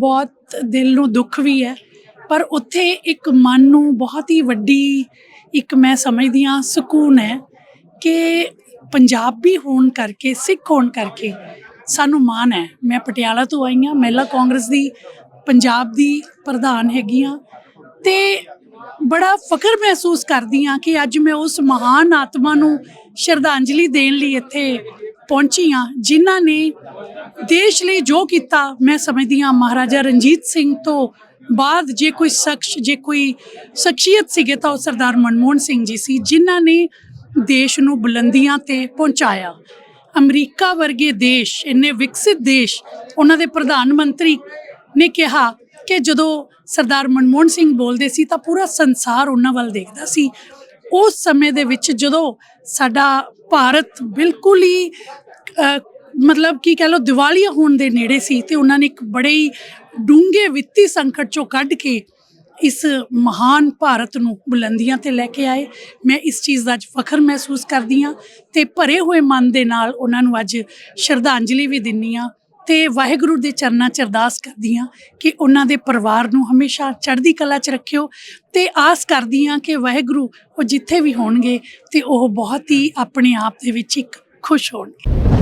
ਬਹੁਤ ਦਿਲ ਨੂੰ ਦੁੱਖ ਵੀ ਹੈ, ਪਰ ਉੱਥੇ ਇੱਕ ਮਨ ਨੂੰ ਬਹੁਤ ਹੀ ਵੱਡੀ ਇੱਕ ਮੈਂ ਸਮਝਦੀ ਹਾਂ ਸਕੂਨ ਹੈ ਕਿ ਪੰਜਾਬੀ ਹੋਣ ਕਰਕੇ, ਸਿੱਖ ਹੋਣ ਕਰਕੇ ਸਾਨੂੰ ਮਾਣ ਹੈ। ਮੈਂ ਪਟਿਆਲਾ ਤੋਂ ਆਈ ਹਾਂ, ਮਹਿਲਾ ਕਾਂਗਰਸ ਦੀ, ਪੰਜਾਬ ਦੀ ਪ੍ਰਧਾਨ ਹੈਗੀ ਹਾਂ ਤੇ ਬੜਾ ਫਖਰ ਮਹਿਸੂਸ ਕਰਦੀ ਹਾਂ ਕਿ ਅੱਜ ਮੈਂ ਉਸ ਮਹਾਨ ਆਤਮਾ ਨੂੰ ਸ਼ਰਧਾਂਜਲੀ ਦੇਣ ਲਈ ਇੱਥੇ ਪਹੁੰਚੀ ਹਾਂ ਜਿਨ੍ਹਾਂ ਨੇ ਦੇਸ਼ ਲਈ ਜੋ ਕੀਤਾ, ਮੈਂ ਸਮਝਦੀ ਹਾਂ ਮਹਾਰਾਜਾ ਰਣਜੀਤ ਸਿੰਘ ਤੋਂ ਬਾਅਦ ਜੇ ਕੋਈ ਸ਼ਖਸ, ਜੇ ਕੋਈ ਸ਼ਖਸੀਅਤ ਸੀਗੇ ਤਾਂ ਉਹ ਸਰਦਾਰ ਮਨਮੋਹਨ ਸਿੰਘ ਜੀ ਸੀ, ਜਿਨ੍ਹਾਂ ਨੇ ਦੇਸ਼ ਨੂੰ ਬੁਲੰਦੀਆਂ ਤੇ ਪਹੁੰਚਾਇਆ। ਅਮਰੀਕਾ ਵਰਗੇ ਦੇਸ਼, ਇੰਨੇ ਵਿਕਸਿਤ ਦੇਸ਼, ਉਹਨਾਂ ਦੇ ਪ੍ਰਧਾਨ ਮੰਤਰੀ ਨੇ ਕਿਹਾ ਕਿ ਜਦੋਂ ਸਰਦਾਰ ਮਨਮੋਹਨ ਸਿੰਘ ਬੋਲਦੇ ਸੀ ਤਾਂ ਪੂਰਾ ਸੰਸਾਰ ਉਹਨਾਂ ਵੱਲ ਦੇਖਦਾ ਸੀ। ਉਸ ਸਮੇਂ ਦੇ ਵਿੱਚ ਜਦੋਂ ਸਾਡਾ ਭਾਰਤ ਬਿਲਕੁਲ ਹੀ ਮਤਲਬ ਕੀ ਕਹ ਲੋ ਦੀਵਾਲੀਆ ਹੋਣ ਦੇ ਨੇੜੇ ਸੀ ਤੇ ਉਹਨਾਂ ਨੇ ਇੱਕ ਬੜੇ ਹੀ ਡੂੰਘੇ ਵਿੱਤੀ ਸੰਕਟ ਚੋਂ ਕੱਢ ਕੇ ਇਸ ਮਹਾਨ ਭਾਰਤ ਨੂੰ ਬੁਲੰਦੀਆਂ ਤੇ ਲੈ ਕੇ ਆਏ। ਮੈਂ ਇਸ ਚੀਜ਼ ਦਾ ਅੱਜ ਫਖਰ ਮਹਿਸੂਸ ਕਰਦੀ ਹਾਂ ਤੇ ਭਰੇ ਹੋਏ ਮਨ ਦੇ ਨਾਲ ਉਹਨਾਂ ਨੂੰ ਅੱਜ ਸ਼ਰਧਾਂਜਲੀ ਵੀ ਦਿੰਨੀ ਆ ਤੇ ਵਾਹਿਗੁਰੂ ਦੇ ਚਰਨਾਂ 'ਚ ਅਰਦਾਸ ਕਰਦੀ ਹਾਂ ਕਿ ਉਹਨਾਂ ਦੇ ਪਰਿਵਾਰ ਨੂੰ ਹਮੇਸ਼ਾ ਚੜ੍ਹਦੀ ਕਲਾ 'ਚ ਰੱਖਿਓ ਤੇ ਆਸ ਕਰਦੀ ਹਾਂ ਕਿ ਵਾਹਿਗੁਰੂ ਉਹ ਜਿੱਥੇ ਵੀ ਹੋਣਗੇ ਤੇ ਉਹ ਬਹੁਤ ਹੀ ਆਪਣੇ ਆਪ ਦੇ ਵਿੱਚ ਇੱਕ ਖੁਸ਼ ਹੋਣਗੇ